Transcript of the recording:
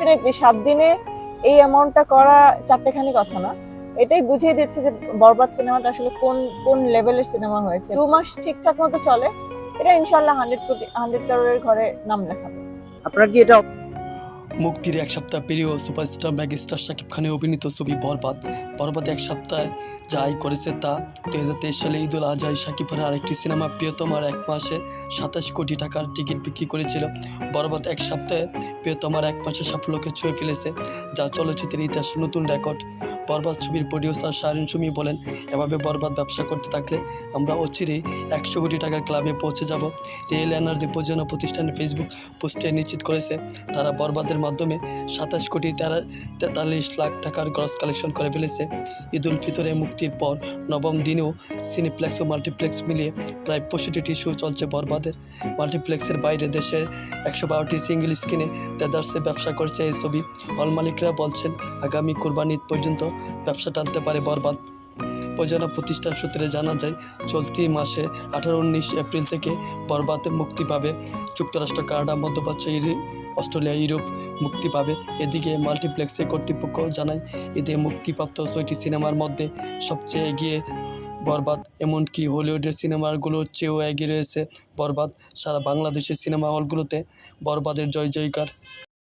Definitely সাত দিনে এই অ্যামাউন্টটা করা চারটেখানি কথা না। এটাই বুঝিয়ে দিচ্ছে যে বরবাদ সিনেমাটা আসলে কোন কোন লেভেলের সিনেমা হয়েছে। দু মাস ঠিকঠাক মতো চলে এটা ইনশাল্লাহ হান্ড্রেড কোটি হান্ড্রেড কারোরের ঘরে নাম লেখাবে। আপনার কি এটা মুক্তির এক সপ্তাহ পেরিয়েও সুপারস্টার মেগাস্টার শাকিব খানের অভিনীত ছবি বরবাদ। বরবাদ এক সপ্তাহে যাই করেছে তা দু হাজার তেইশ সালে ঈদুল আজহায় শাকিব খানের আরেকটি সিনেমা প্রিয়তমার এক মাসে সাতাশ কোটি টাকার টিকিট বিক্রি করেছিল। বরবাদ এক সপ্তাহে প্রিয়তমার এক মাসের সাফল্যকে ছুঁয়ে ফেলেছে, যা চলচ্চিত্রের ইতিহাসে নতুন রেকর্ড। বরবাদ ছবির প্রডিউসার শারিন সুমি বলেন, এভাবে বরবাদ ব্যবসা করতে থাকলে আমরা অচিরেই একশো কোটি টাকার ক্লাবে পৌঁছে যাব। রিয়েল এনার্জি প্রযোজনা প্রতিষ্ঠানের ফেসবুক পোস্টে নিশ্চিত করেছে, তারা বরবাদের মাধ্যমে সাতাশ কোটি তেরা, তেতাল্লিশ লাখ টাকার গ্রস কালেকশন করে ফেলেছে। ঈদ উল ফিতরে মুক্তির পর নবম দিনেও সিনেপ্লেক্স ও মাল্টিপ্লেক্স মিলিয়ে প্রায় পঁয়ষট্টিটি শো চলছে বরবাদের। মাল্টিপ্লেক্সের বাইরে দেশের একশো বারোটি সিঙ্গেল স্ক্রিনে তেদার্সে ব্যবসা করছে এই ছবি। হল মালিকরা বলছেন, আগামী কোরবানি পর্যন্ত ব্যবসা টানতে পারে বরবাদ। প্রযোজনা প্রতিষ্ঠান সূত্রে জানা যায়, চলতি মাসে আঠারো উনিশ এপ্রিল থেকে বরবাদ মুক্তি পাবে। যুক্তরাষ্ট্র, কানাডা, মধ্যপ্রাচ্য অস্ট্রেলিয়া, ইউরোপ মুক্তি পাবে। এদিকে মাল্টিপ্লেক্সে কর্তৃপক্ষ জানায় এদিকে মুক্তিপ্রাপ্ত ছয়টি সিনেমার মধ্যে সবচেয়ে এগিয়ে বরবাদ, এমনকি হলিউডের সিনেমাগুলোর চেয়েও এগিয়ে রয়েছে বরবাদ। সারা বাংলাদেশের সিনেমা হলগুলোতে বরবাদের জয় জয়কার